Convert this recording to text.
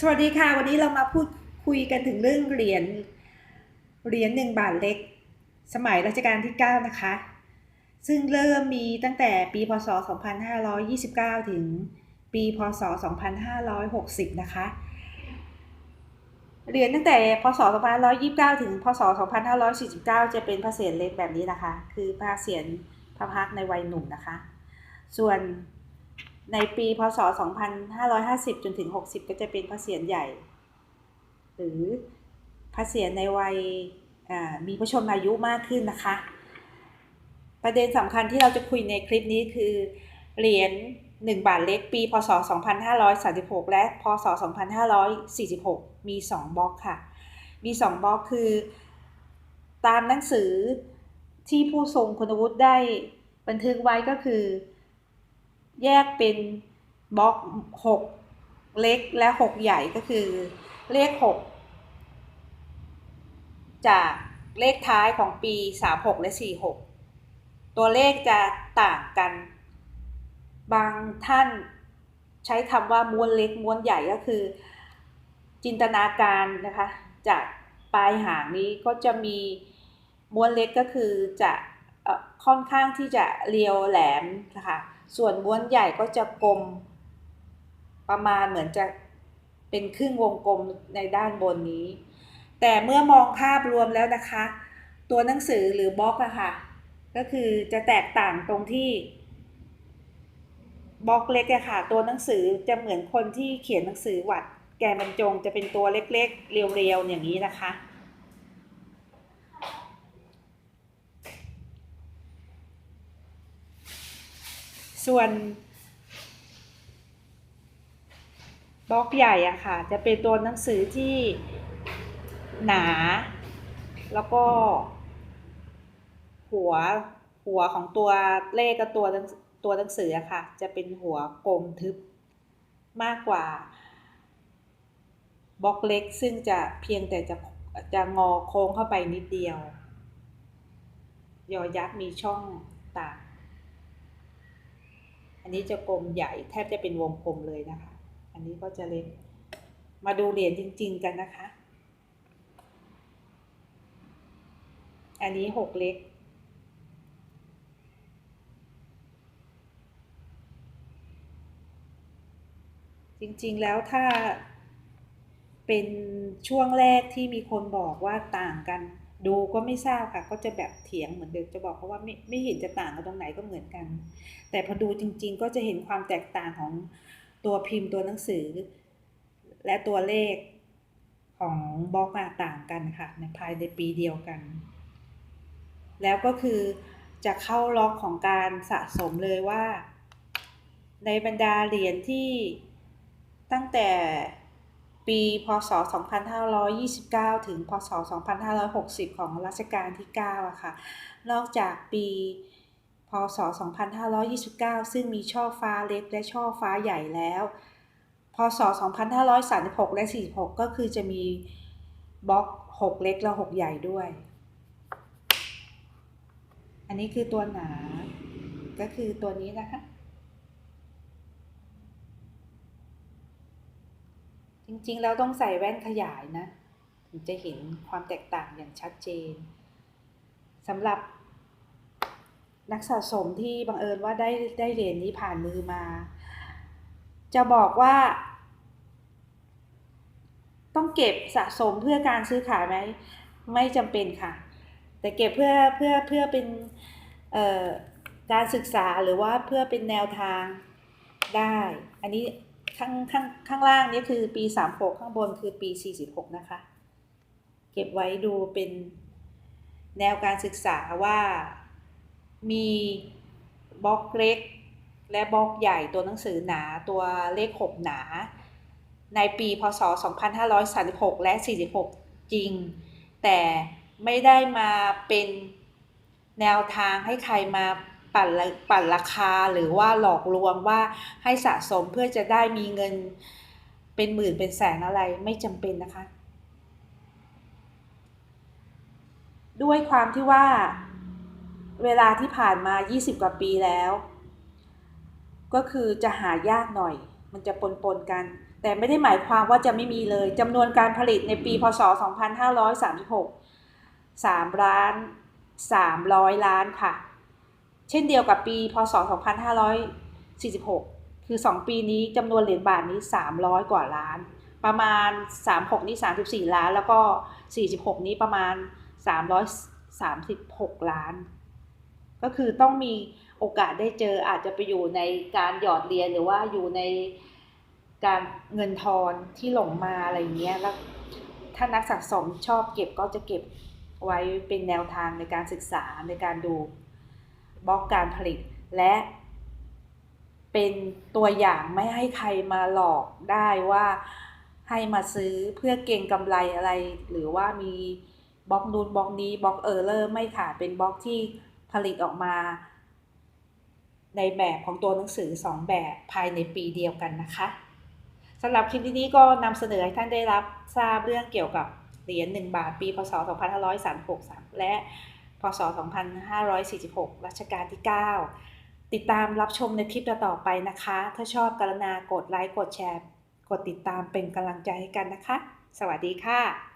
สวัสดีค่ะ วันนี้เรามาพูดคุยกันถึงเรื่องเหรียญเหรียญหนึ่งบาทเล็ก สมัยรัชกาลที่ 9 นะคะ ซึ่งเริ่มมีตั้งแต่ปีพศ 2529 ถึงปีพศ 2560 นะคะ เหรียญตั้งแต่พศ 2529 ถึงพศ 2549 จะเป็นพระเศียรเล็กแบบนี้นะคะ คือพระเศียรพระพักในวัยหนุ่มนะคะ ส่วน ในปีพศ 2550 จนถึง 60 ก็จะเป็นพระเศียรใหญ่ หรือพระเศียรในวัยมีพระชนมายุมากขึ้นนะคะ ประเด็นสำคัญที่เราจะคุยในคลิปนี้คือเหรียญ1บาทเล็กปี พศ 2536 และ พศ 2546 มี 2บล็อกค่ะ มี 2บล็อกคือ ตามหนังสือที่ผู้ทรงคุณวุฒิได้บันทึกไว้ก็คือ แยกเป็นบล็อก 6 เล็กและ 6 ใหญ่ก็คือเลข 6 จากเลขท้ายของปี 36 และ 46 ตัวเลขจะต่างกัน บางท่านใช้คำว่าม้วนเล็กม้วนใหญ่ก็คือ จินตนาการนะคะ จากปลายหางนี้ก็จะมีม้วนเล็กก็คือจะค่อนข้างที่จะเรียวแหลมนะคะ ส่วนม้วนใหญ่ก็จะกลม ประมาณเหมือนจะเป็นครึ่งวงกลมในด้านบนนี้ แต่เมื่อมองภาพรวมแล้วนะคะ ตัวหนังสือหรือบล็อกอะค่ะ ก็คือจะแตกต่างตรงที่บล็อกเล็กอะค่ะ ตัวหนังสือจะเหมือนคนที่เขียนหนังสือวัด แกนบรรจงจะเป็นตัวเล็กๆ เรียวๆ อย่างนี้นะคะ ส่วนบล็อกใหญ่อะค่ะ จะเป็นตัวหนังสือที่หนา แล้วก็ หัวหัวของตัวเลขกับตัวตัวหนังสืออะค่ะ จะเป็นหัวกลมทึบมากกว่าบล็อกเล็กซึ่งจะเพียงแต่จะจะงอโค้งเข้าไปนิดเดียว ยอยักษ์มีช่องต่าง อันนี้จะกลมใหญ่แทบจะเป็นวงกลมเลยนะคะ อันนี้ก็จะเล็ก มาดูเหรียญจริง ๆ กันนะคะ อันนี้หกเล็ก จริงๆแล้วถ้าเป็นช่วงแรกที่มีคนบอกว่าต่างกัน ดูก็ไม่ทราบค่ะ ก็จะแบบเถียงเหมือนเดิมจะบอกเขาะว่าไม่ไม่เห็นจะต่างกันตรงไหนก็เหมือนกัน แต่พอดูจริง ๆ ก็จะเห็นความแตกต่างของตัวพิมพ์ตัวหนังสือ และตัวเลขของบล็อกอะต่างกันค่ะ ในภายในปีเดียวกัน แล้วก็คือจะเข้าล็อกของการสะสมเลยว่า ในบรรดาเหรียญที่ตั้งแต่ ปีพศ 2529 ถึง พศ 2560 ของรัชกาลที่9อะค่ะ นอกจากปี พศ 2529 ซึ่งมีช่อฟ้าเล็กและช่อฟ้าใหญ่แล้ว พศ 2536 และ 46 ก็คือจะมีบล็อก 6 เล็กและ 6 ใหญ่ด้วย อันนี้คือตัวหนา ก็คือตัวนี้นะคะ จริงๆ แล้วต้องใส่แว่นขยายนะ ถึงจะเห็นความแตกต่างอย่างชัดเจนสำหรับนักสะสมที่บังเอิญว่าได้ได้เหรียญนี้ผ่านมือมา จะบอกว่า ต้องเก็บสะสมเพื่อการซื้อขายไหมไม่จำเป็นค่ะ แต่เก็บเพื่อเพื่อเพื่อเป็นการศึกษาหรือว่าเพื่อเป็นแนวทางได้ อันนี้ ข้างข้างข้างล่างนี่คือปี 36 ข้างบนคือปี 46 นะคะ เก็บไว้ดูเป็นแนวการศึกษาว่ามีบล็อกเล็ก และบล็อกใหญ่ตัวหนังสือหนาตัวเลข 6 หนา ในปีพศ 2536 และ 46 จริง แต่ไม่ได้มาเป็นแนวทางให้ใครมา ปั่นราปั่นราคาหรือว่าหลอกลวงว่าให้สะสมเพื่อจะได้มีเงินเป็นหมื่นเป็นแสนอะไรไม่จำเป็นนะคะ ด้วยความที่ว่าเวลาที่ผ่านมา 20 กว่าปีแล้ว ก็คือจะหายากหน่อย มันจะปนๆกัน แต่ไม่ได้หมายความว่าจะไม่มีเลยจำนวนการผลิตในปี พศ 2536 3 ล้าน 300 ล้านค่ะ เช่นเดียวกับปีพศ 2546 คือ 2 ปีนี้จำนวนเหรียญบาทนี้ 300 กว่าล้าน ประมาณ 36 นี้34 ล้าน แล้วก็ 46 นี้ประมาณ 336 ล้าน ก็คือต้องมีโอกาสได้เจออาจจะไปอยู่ในการหยอดเหรียญหรือว่าอยู่ในการเงินทอนที่หลงมาอะไรเงี้ยแล้วถ้านักสะสมชอบเก็บก็จะเก็บไว้เป็นแนวทางในการศึกษาในการดู บล็อกการผลิต และเป็นตัวอย่างไม่ให้ใครมาหลอกได้ว่าให้มาซื้อเพื่อเก็งกำไรอะไร หรือว่ามีบล็อกนูนบล็อกนี้บล็อกเออร์เลอร์ไม่ค่ะเป็นบล็อกที่ผลิตออกมา ในแบบของตัวหนังสือ 2 แบบภายในปีเดียวกันนะคะสำหรับคลิปนี้ก็นำเสนอให้ท่านได้รับทราบเรื่องเกี่ยวกับเหรียญ1บาทปีพศ 2536 และ ศ 2546 รัชกาลที่ 9 ติดตามรับชมในคลิปต่อไปนะคะ ถ้าชอบกรุณากดไลค์ กดแชร์ กดติดตามเป็นกำลังใจให้กันนะคะ สวัสดีค่ะ